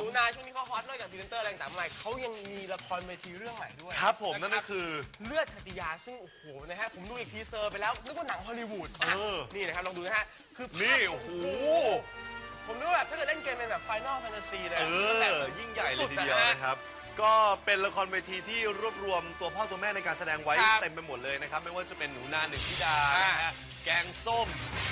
หนูนาช่วงนี้เขาฮอตนอกจากพรีเซนเตอร์อะไรต่างๆมากมายเขายังมีละครเวทีเรื่องใหม่ด้วยครับผมนั่นนะก็คือ เลือดคติยาซึ่งโอ้โหนะฮะผมดูอีกทีเซอร์ไปแล้วนึกว่าหนังฮอลลีวูดเออ นี่นะครับลองดูนะฮะคือภาพ นี่โอ้โห ผมนึกว่าแบบถ้าเกิดเล่นเกมเป็นแบบ Final Fantasy เลยเอแบบอยิ่งใหญ่เลยสุทีๆเดียวฮนะครับ ก็เป็นละครเวทีที่รวบรวมตัวพ่อตัวแม่ในการแสดงไว้ครับเต็มไปหมดเลยนะครับ ไม่ว่าจะเป็นหนูนาหนึ่งธิดาอ่า นะฮะแกงส้ม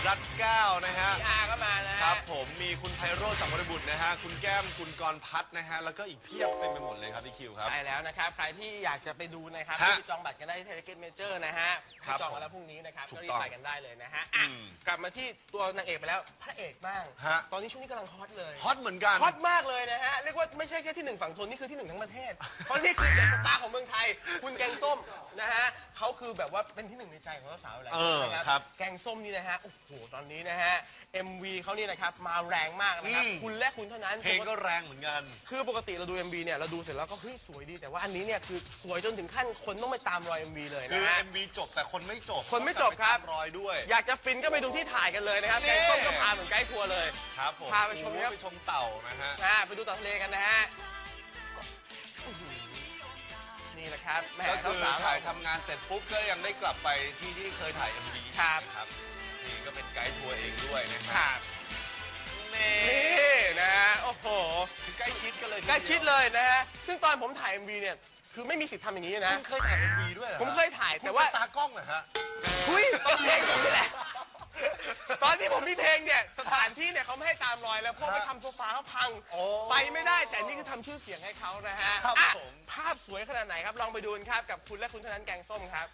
รัดเก้านะฮะ พี่อาก็มานะฮะ ครับผมมีคุณไพโรจน์สังวรบุตรนะฮะ คุณแก้มคุณกรพัฒน์นะฮะ แล้วก็อีกเพียบเต็มไปหมดเลยครับพี่คิวครับ ใช่แล้วนะครับ ใครที่อยากจะไปดูนะครับฮะที่จองบัตรกันได้ที่เทเลเกตเมเจอร์นะฮะครับที่จองกันแล้วพรุ่งนี้นะครับถูกก็รีต้บองไปกันได้เลยนะฮะอะอืมกลับมาที่ตัวนางเอกไปแล้วพระเอกบ้างฮะ ตอนนี้ช่วงนี้กำลังฮอตเลยฮอตเหมือนกัน ฮอตมากเลยนะฮะเรียกว่าไม่ใช่แค่ที่หนึ่งฝั่งทนนี่คือที่หนึ่งทั้งประเทศเพราะนี่คือเดอะสตาร์ของเมืองไทย คุณแกงส้มนะฮะเขาคือแบบว่าเป็นที่หนึ่งในใจของสาวๆหลายเอคนอนะครับแกงส้มนี่นะฮะโอ้โหตอนนี้นะฮะ MV เขานี่นะครับมาแรงมากนะครับอืม คุณและคุณเท่านั้น เพลงก็แรงเหมือนกัน คือปกติเราดู MV เนี่ยเราดูเสร็จแล้วก็เฮ้ยสวยดี แต่ว่าอันนี้เนี่ยคือสวยจนถึงขั้นคนต้องไปตามรอย MV เลยคืนะอ ฮะ MV จบแต่คนไม่จบคนไม่จบครับ ต้องกลัไปตามรอยด้วย อยากจะฟินก็ไปดูที่ถ่ายกันเลยนะครับนี่ แกงส้มก็พาเหมือนไกด์ทัวร์เลย ครับผมพาไปชมครับไปชมเต่านะฮะ อ่าไปดูต่อทะเลกันนะฮะ ครับแหม่ก็คือสาวๆถ่ายทำงานเสร็จปุ๊บก็ยังได้กลับไปที่ที่เคยถ่าย MV ครับครับนี่ก็เป็นไกด์ทัวร์เองด้วยนะคครัรับบนี่นี่นะฮะโอ้โห คือใกล้ชิดกันเลยใกล้ชิดเลยนะฮะ ซึ่งตอนผมถ่าย MV เนี่ย คือไม่มีสิทธิ์ทำอย่างนี้นะ คุณเคยถ่าย MV ด้วยเหรอผมเคยถ่ายแต่แต่ว่าว่าตากล้องเหรอฮะทุยตอนเพล ที่ผมมีเพลงเนี่ยสถานที่เนี่ยเขาไม่ให้ตามรอยแล้วเพราะไปทำโซฟาเขาพังโอ้ไปไม่ได้แต่นี่คือทำชื่อเสียงให้เขานะฮะครับอะผม ภาพสวยขนาดไหนครับลองไปดูกันครับกับคุณและคุณเท่านั้นแกงส้มครับ